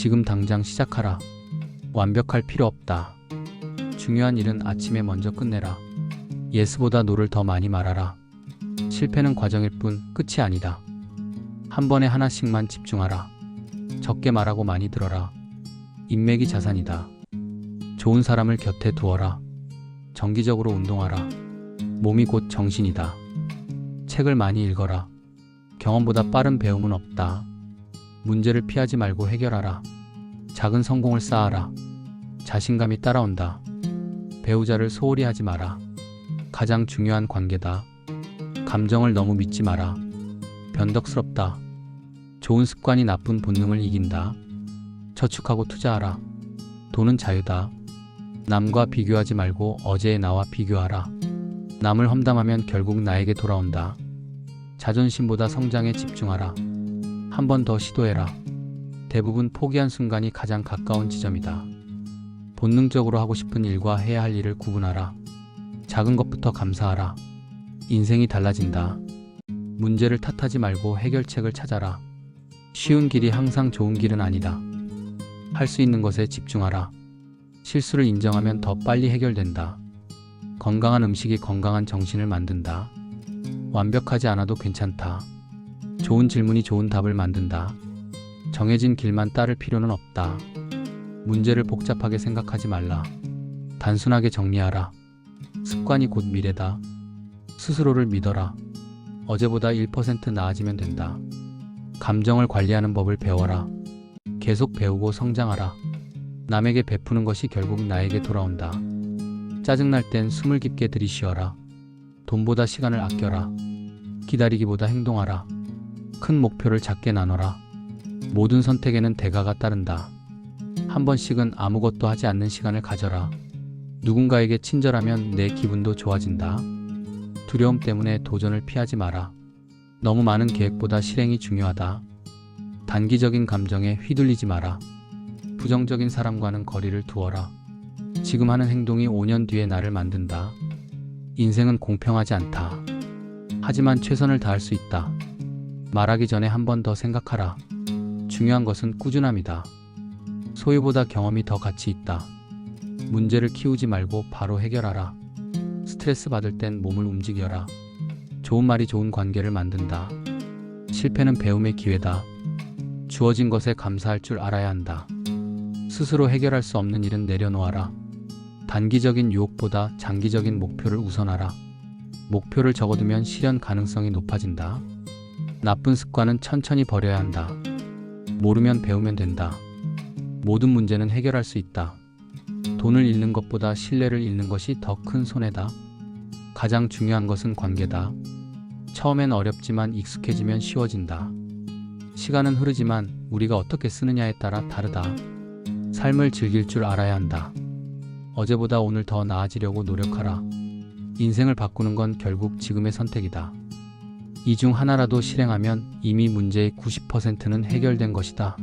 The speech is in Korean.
지금 당장 시작하라. 완벽할 필요 없다. 중요한 일은 아침에 먼저 끝내라. 예스보다 노를 더 많이 말하라. 실패는 과정일 뿐 끝이 아니다. 한 번에 하나씩만 집중하라. 적게 말하고 많이 들어라. 인맥이 자산이다. 좋은 사람을 곁에 두어라. 정기적으로 운동하라. 몸이 곧 정신이다. 책을 많이 읽어라. 경험보다 빠른 배움은 없다. 문제를 피하지 말고 해결하라. 작은 성공을 쌓아라. 자신감이 따라온다. 배우자를 소홀히 하지 마라. 가장 중요한 관계다. 감정을 너무 믿지 마라. 변덕스럽다. 좋은 습관이 나쁜 본능을 이긴다. 저축하고 투자하라. 돈은 자유다. 남과 비교하지 말고 어제의 나와 비교하라. 남을 험담하면 결국 나에게 돌아온다. 자존심보다 성장에 집중하라. 한 번 더 시도해라. 대부분 포기한 순간이 가장 가까운 지점이다. 본능적으로 하고 싶은 일과 해야 할 일을 구분하라. 작은 것부터 감사하라. 인생이 달라진다. 문제를 탓하지 말고 해결책을 찾아라. 쉬운 길이 항상 좋은 길은 아니다. 할 수 있는 것에 집중하라. 실수를 인정하면 더 빨리 해결된다. 건강한 음식이 건강한 정신을 만든다. 완벽하지 않아도 괜찮다. 좋은 질문이 좋은 답을 만든다. 정해진 길만 따를 필요는 없다. 문제를 복잡하게 생각하지 말라. 단순하게 정리하라. 습관이 곧 미래다. 스스로를 믿어라. 어제보다 1% 나아지면 된다. 감정을 관리하는 법을 배워라. 계속 배우고 성장하라. 남에게 베푸는 것이 결국 나에게 돌아온다. 짜증날 땐 숨을 깊게 들이쉬어라. 돈보다 시간을 아껴라. 기다리기보다 행동하라. 큰 목표를 작게 나눠라. 모든 선택에는 대가가 따른다. 한 번씩은 아무것도 하지 않는 시간을 가져라. 누군가에게 친절하면 내 기분도 좋아진다. 두려움 때문에 도전을 피하지 마라. 너무 많은 계획보다 실행이 중요하다. 단기적인 감정에 휘둘리지 마라. 부정적인 사람과는 거리를 두어라. 지금 하는 행동이 5년 뒤에 나를 만든다. 인생은 공평하지 않다. 하지만 최선을 다할 수 있다. 말하기 전에 한 번 더 생각하라. 중요한 것은 꾸준함이다. 소유보다 경험이 더 가치 있다. 문제를 키우지 말고 바로 해결하라. 스트레스 받을 땐 몸을 움직여라. 좋은 말이 좋은 관계를 만든다. 실패는 배움의 기회다. 주어진 것에 감사할 줄 알아야 한다. 스스로 해결할 수 없는 일은 내려놓아라. 단기적인 유혹보다 장기적인 목표를 우선하라. 목표를 적어두면 실현 가능성이 높아진다. 나쁜 습관은 천천히 버려야 한다. 모르면 배우면 된다. 모든 문제는 해결할 수 있다. 돈을 잃는 것보다 신뢰를 잃는 것이 더 큰 손해다. 가장 중요한 것은 관계다. 처음엔 어렵지만 익숙해지면 쉬워진다. 시간은 흐르지만 우리가 어떻게 쓰느냐에 따라 다르다. 삶을 즐길 줄 알아야 한다. 어제보다 오늘 더 나아지려고 노력하라. 인생을 바꾸는 건 결국 지금의 선택이다. 이 중 하나라도 실행하면 이미 문제의 90%는 해결된 것이다.